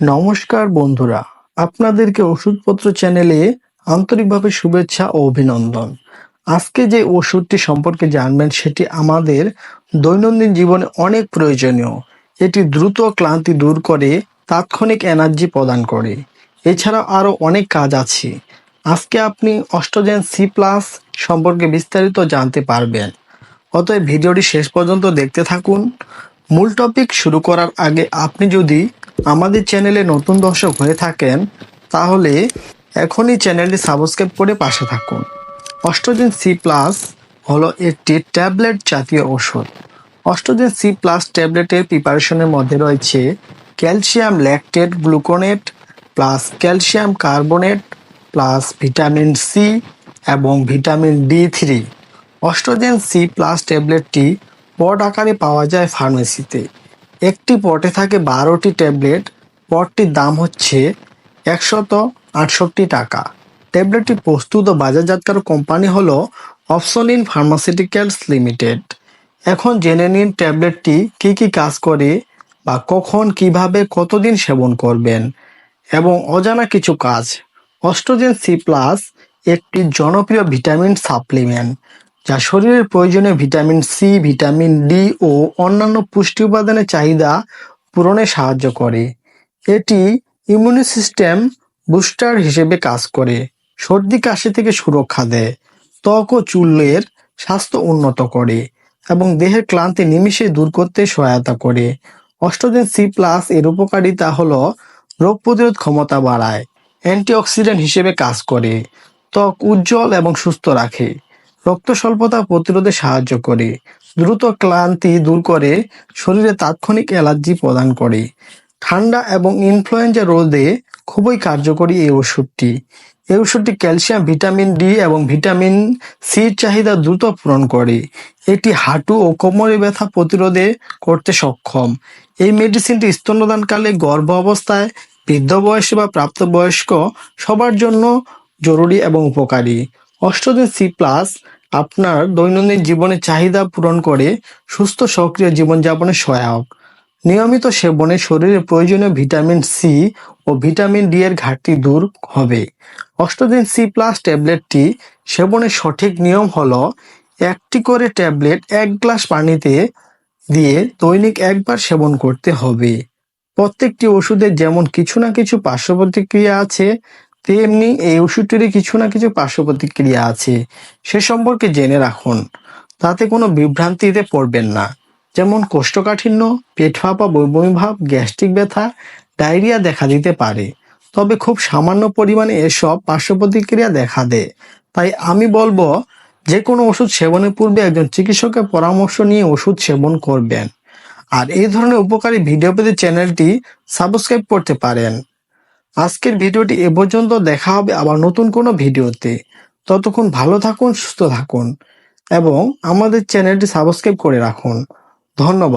নমস্কার বন্ধুরা, আপনাদেরকে ওষুধপত্র চ্যানেলে আন্তরিকভাবে শুভেচ্ছা ও অভিনন্দন। আজকে যে ওষুধটি সম্পর্কে জানবেন সেটি আমাদের দৈনন্দিন জীবনে অনেক প্রয়োজনীয়। এটি দ্রুত ক্লান্তি দূর করে, তাৎক্ষণিক এনার্জি প্রদান করে। এছাড়াও আরও অনেক কাজ আছে। আজকে আপনি অস্ট্রোজেন সি প্লাস সম্পর্কে বিস্তারিত জানতে পারবেন। অতএব ভিডিওটি শেষ পর্যন্ত দেখতে থাকুন। মূল টপিক শুরু করার আগে আপনি যদি আমাদের চ্যানেলে নতুন দর্শক হয়ে থাকেন, তাহলে এখনই চ্যানেলটি সাবস্ক্রাইব করে পাশে থাকুন। অস্ট্রোজেন সি প্লাস হলো একটি ট্যাবলেট জাতীয় ওষুধ অস্ট্রোজেন সি প্লাস ট্যাবলেটের প্রিপারেশনের মধ্যে রয়েছে calcium lactate gluconate plus calcium carbonate plus vitamin C এবং ভিটামিন ডি থ্রি অস্ট্রোজেন সি প্লাস ট্যাবলেটটি বড আকারে পাওয়া যায় ফার্মেসিতে। একটি পটে থাকে বারোটি ট্যাবলেট, পটটির দাম হচ্ছে একশত আটষট্টি টাকা। ট্যাবলেটটি প্রস্তুত ও বাজারজাতকারক কোম্পানি হলো অপসনিন ফার্মাসিউটিক্যালস লিমিটেড। এখন জেনে নিন ট্যাবলেটটি কি কি কাজ করে বা কখন, কীভাবে, কতদিন সেবন করবেন এবং অজানা কিছু কাজ। অস্ট্রোজেন সি প্লাস একটি জনপ্রিয় ভিটামিন সাপ্লিমেন্ট। যা শরীরের প্রয়োজনীয় ভিটামিন সি, ভিটামিন ডি ও অন্যান্য পুষ্টি উপাদানের চাহিদা পূরণে সাহায্য করে। এটি ইমিউনি সিস্টেম বুস্টার হিসেবে কাজ করে, সর্দি, কাশি থেকে সুরক্ষা দেয়, ত্বক ও চুলের স্বাস্থ্য উন্নত করে এবং দেহের ক্লান্তি নিমিষে দূর করতে সহায়তা করে। অস্ট্রোজেন সি প্লাস এর উপকারিতা হল রোগ প্রতিরোধ ক্ষমতা বাড়ায়, অ্যান্টিঅক্সিডেন্ট হিসেবে কাজ করে, ত্বক উজ্জ্বল এবং সুস্থ রাখে। রক্ত স্বল্পতা প্রতিরোধে সাহায্য করে, দ্রুত ক্লান্তি দূর করে, শরীরে তাৎক্ষণিক অ্যালার্জি প্রদান করে। ঠান্ডা এবং ইনফ্লুয়েঞ্জা রোধে খুবই কার্যকরী এই ওষুধটি। এই ওষুধটি ক্যালসিয়াম, ভিটামিন ডি এবং ভিটামিন সির চাহিদা দ্রুত পূরণ করে। এটি হাঁটু ও কোমরে ব্যথা প্রতিরোধে করতে সক্ষম। এই মেডিসিনটি স্তন্যদানকালে গর্ভ অবস্থায় বৃদ্ধ বয়সে বা প্রাপ্তবয়স্ক সবার জন্য জরুরি এবং উপকারী। অষ্টদিন সি প্লাস আপনার দৈনন্দিন জীবনে চাহিদা পূরণ করে সুস্থ সক্রিয় জীবনযাপনে সহায়ক। নিয়মিত সেবনে শরীরে প্রয়োজনীয় ভিটামিন সি ও ভিটামিন ডি এর ঘাটতি দূর হবে। অষ্টদিন সি প্লাস ট্যাবলেটটি সেবনের সঠিক নিয়ম হল একটি করে ট্যাবলেট এক গ্লাস পানিতে দিয়ে দৈনিক একবার সেবন করতে হবে। প্রত্যেকটি ওষুধের যেমন কিছু না কিছু পার্শ্ব প্রতিক্রিয়া আছে তেমনি এই ওষুধটিরই কিছু না কিছু পার্শ্ব প্রতিক্রিয়া আছে। সে সম্পর্কে জেনে রাখুন। তাতে কোনো বিভ্রান্তিতে পড়বেন না। যেমন কোষ্ঠকাঠিন্য, পেট ফাঁপা বৈবমি ভাব, গ্যাস্ট্রিক ব্যথা, ডায়রিয়া দেখা দিতে পারে। তবে খুব সামান্য পরিমাণে এসব পার্শ্ব প্রতিক্রিয়া দেখা দেয়। তাই আমি বলব যে কোনো ওষুধ সেবনের পূর্বে একজন চিকিৎসকের পরামর্শ নিয়ে ওষুধ সেবন করবেন। আর এই ধরনের উপকারী ভিডিও পেতে চ্যানেলটি সাবস্ক্রাইব করতে পারেন। আজকের ভিডিওটি এ পর্যন্ত দেখা হবে আবার নতুন কোনো ভিডিওতে। ততক্ষণ ভালো থাকুন, সুস্থ থাকুন, এবং আমাদের চ্যানেলটি সাবস্ক্রাইব করে রাখুন। ধন্যবাদ।